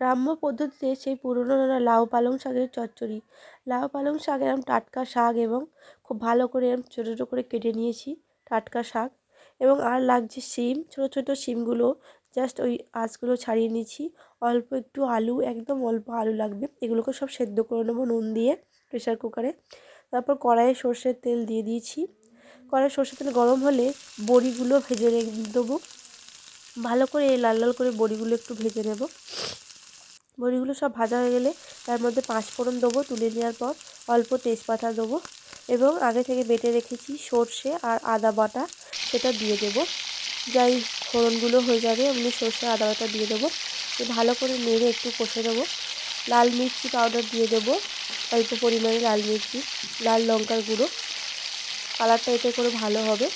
গ্রাম্য পদ্ধতিতে সেই পুরনো লাউ পালং শাকের চচ্চড়ি। লাউ পালং শাক এরম টাটকা শাক এবং খুব ভালো করে এরম ছোটো ছোটো করে কেটে নিয়েছি টাটকা শাক এবং আর লাগছে শিম, ছোটো ছোটো শিমগুলো জাস্ট ওই আঁশগুলো ছাড়িয়ে নিয়েছি। অল্প একটু আলু, একদম অল্প আলু লাগবে, এগুলোকে সব সেদ্ধ করে নেব নুন দিয়ে প্রেশার কুকারে তারপর কড়াইয়ে সর্ষের তেল দিয়ে দিয়েছি। কড়াই সর্ষের তেল গরম হলে বড়িগুলো ভেজে দেবো। ভালো করে লাল লাল করে বড়িগুলো একটু ভেজে নেব। বড়িগুলো সব ভাজা হয়ে গেলে তার মধ্যে পাঁচ ফোড়ন দেবো তুলে নেওয়ার পর অল্প তেজপাতা দেবো এবং আগে থেকে বেটে রেখেছি সর্ষে আর আদা বাটা, সেটা দিয়ে দেবো। যাই ফোড়নগুলো হয়ে যাবে এমনি সর্ষে আদা বাটা দিয়ে দেবো। ভালো করে নেড়ে একটু কষে দেবো লাল মির্চি পাউডার দিয়ে দেবো, অল্প পরিমাণে লাল মির্চি, লাল লঙ্কার গুঁড়ো। কালারটা এতে করে ভালো হবে।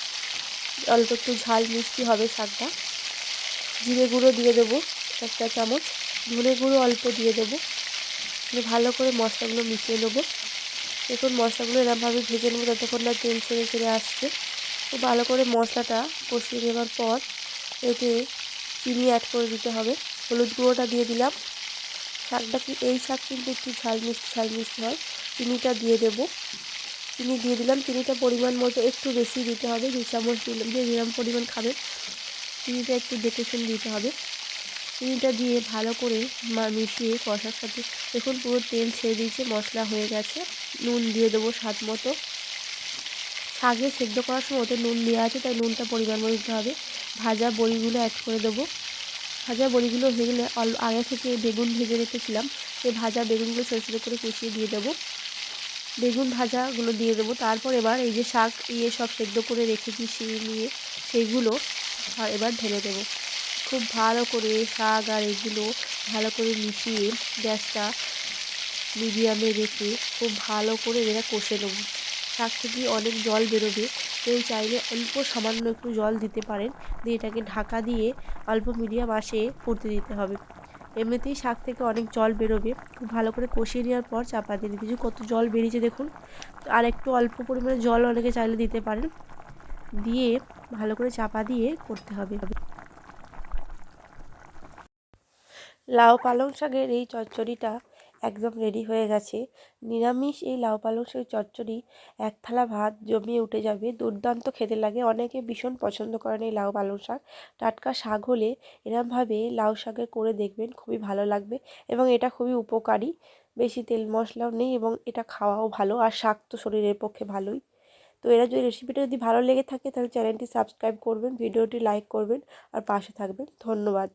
অল্প একটু ঝাল মিষ্টি হবে শাকটা জিরে গুঁড়ো দিয়ে দেবো একটা চামচ। ধনে গুঁড়ো অল্প দিয়ে দেবো। ভালো করে মশলাগুলো মিশিয়ে নেব। দেখুন মশলাগুলো এরমভাবে ভেজে নেব যতক্ষণ না তেল ছেড়ে ছেড়ে আসছে। তো ভালো করে মশলাটা কষিয়ে নেওয়ার পর এতে চিনি অ্যাড করে দিতে হবে। হলুদ গুঁড়োটা দিয়ে দিলাম। শাকটা কি, এই শাক কিন্তু একটু ঝাল মিষ্টি ঝাল মিষ্টি হয়। চিনিটা দিয়ে দেবো। চিনি দিয়ে দিলাম। চিনিটা পরিমাণ মতো একটু বেশি দিতে হবে। দু চামচ দিলাম যে যেরকম পরিমাণ খাবে। চিনিটা একটু দেখে দিতে হবে। চিনিটা দিয়ে ভালো করে মিশিয়ে কষার সাথে দেখুন পুরো তেল ছেড়ে দিয়েছে, মশলা হয়ে গেছে। নুন দিয়ে দেবো স্বাদ মতো। শাকে সেদ্ধ করার সময় ওতে নুন দেওয়া আছে, তাই নুনটা পরিমাণ মতো দিতে হবে। ভাজা বড়িগুলো অ্যাড করে দেবো। ভাজা বড়িগুলো হয়ে গেলে আগে থেকে বেগুন ভেজে রেখেছিলাম। সেই ভাজা বেগুনগুলো ছোটো ছোটো করে কুচিয়ে দিয়ে দেবো। বেগুন ভাজাগুলো দিয়ে দেবো। তারপর এবার এই যে শাক ইয়ে সব সেদ্ধ করে রেখেছি সেই নিয়ে, সেইগুলো এবার ঢেলে দেবো। খুব ভালো করে শাক আর এগুলো ভালো করে মিশিয়ে গ্যাসটা মিডিয়ামে রেখে খুব ভালো করে এরা কষে নেব। শাক থেকে অনেক জল বেরোবে। কেউ চাইলে অল্প সামান্য একটু জল দিতে পারেন। দিয়ে এটাকে ঢাকা দিয়ে অল্প মিডিয়াম আসে ফুটতে দিতে হবে। এমনিতেই শাক থেকে অনেক জল বেরোবে। খুব ভালো করে কষিয়ে নেওয়ার পর চাপা দিয়ে দিতে। কত জল বেরিয়েছে দেখুন। আর একটু অল্প পরিমাণে জল অনেকে চাইলে দিতে পারেন। দিয়ে ভালো করে চাপা দিয়ে করতে হবে। লাউ পালং শাকের এই চচ্চড়িটা একদম রেডি হয়ে গেছে। নিরামিষ এই লাউ পালং শাকের চচ্চড়ি এক থালা ভাত জমিয়ে উঠে যাবে। দুর্দান্ত খেতে লাগে। অনেকে ভীষণ পছন্দ করেন এই লাউ পালং শাক। টাটকা শাক হলে এরমভাবে লাউ শাকের করে দেখবেন খুবই ভালো লাগবে এবং এটা খুবই উপকারী। বেশি তেল মশলাও নেই এবং এটা খাওয়াও ভালো আর শাক তো শরীরের পক্ষে ভালোই। তো এরা যদি রেসিপিটা যদি ভালো লেগে থাকে তাহলে চ্যানেলটি সাবস্ক্রাইব করবেন, ভিডিওটি লাইক করবেন আর পাশে থাকবেন। ধন্যবাদ।